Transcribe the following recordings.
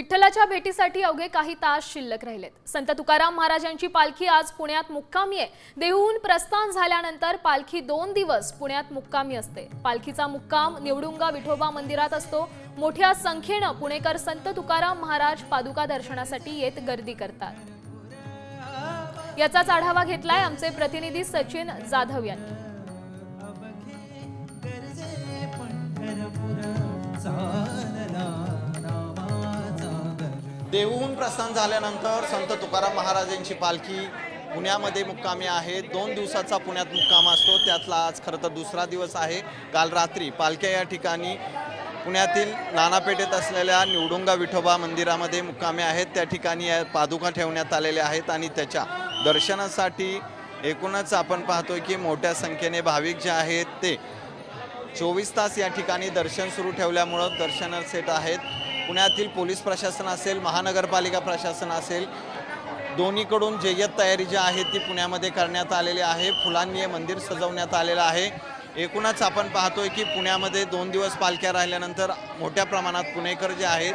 विठ्ठलाच्या भेटीसाठी अवघे काही तास शिल्लक राहिलेत. संत तुकाराम महाराजांची पालखी आज पुण्यात मुक्कामी आहे. देहून प्रस्थान झाल्यानंतर पालखी दोन दिवस पुण्यात मुक्कामी असते. पालखीचा मुक्काम निवडुंगा विठोबा मंदिरात असतो. मोठ्या संख्येनं पुणेकर संत तुकाराम महाराज पादुका दर्शनासाठी येत गर्दी करतात. याचाच आढावा घेतलाय आमचे प्रतिनिधी सचिन जाधव यांनी. देहूहून प्रस्थान झाल्यानंतर संत तुकाराम महाराजांची पालखी पुण्यामध्ये मुक्कामी आहे. दोन दिवसाचा पुण्यात मुक्काम असतो. त्यातला आज खरं तर दुसरा दिवस आहे. काल रात्री पालख्या या ठिकाणी पुण्यातील नानापेठेत असलेल्या निवडुंगा विठोबा मंदिरामध्ये मुक्कामी आहेत. त्या ठिकाणी या पादुका ठेवण्यात आलेल्या आहेत आणि त्याच्या दर्शनासाठी एकूणच आपण पाहतोय की मोठ्या संख्येने भाविक जे आहेत ते चोवीस तास या ठिकाणी दर्शन सुरू ठेवल्यामुळं दर्शनं सेट आहेत. पुण्यातील पोलीस प्रशासन असेल महानगरपालिका प्रशासन असेल दोन्हीकडून जय्यत तयारी जी आहे ती पुण्यामध्ये करण्यात आलेली आहे. फुलांनी हे मंदिर सजवण्यात आलेलं आहे. एकूणच आपण पाहतोय की पुण्यामध्ये दोन दिवस पालख्या राहिल्यानंतर मोठ्या प्रमाणात पुणेकर जे आहेत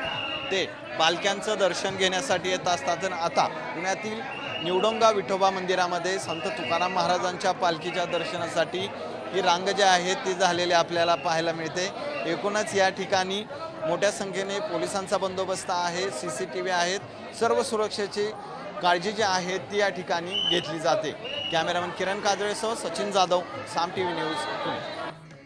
ते पालख्यांचं दर्शन घेण्यासाठी येत असतात. तर आता पुण्यातील निवडोंगा विठोबा मंदिरामध्ये संत तुकाराम महाराजांच्या पालखीच्या दर्शनासाठी ही रांग जी आहे ती झालेली आपल्याला पाहायला मिळते. एकूणच या ठिकाणी मोठ्या संख्येने पोलिसांचा बंदोबस्त आहे सी सी टी व्ही आहेत. सर्व सुरक्षेची काळजी जी आहे ती या ठिकाणी घेतली जाते. Cameraman Kiran काजळेसह Sachin Jadhav Saam T V news Pune.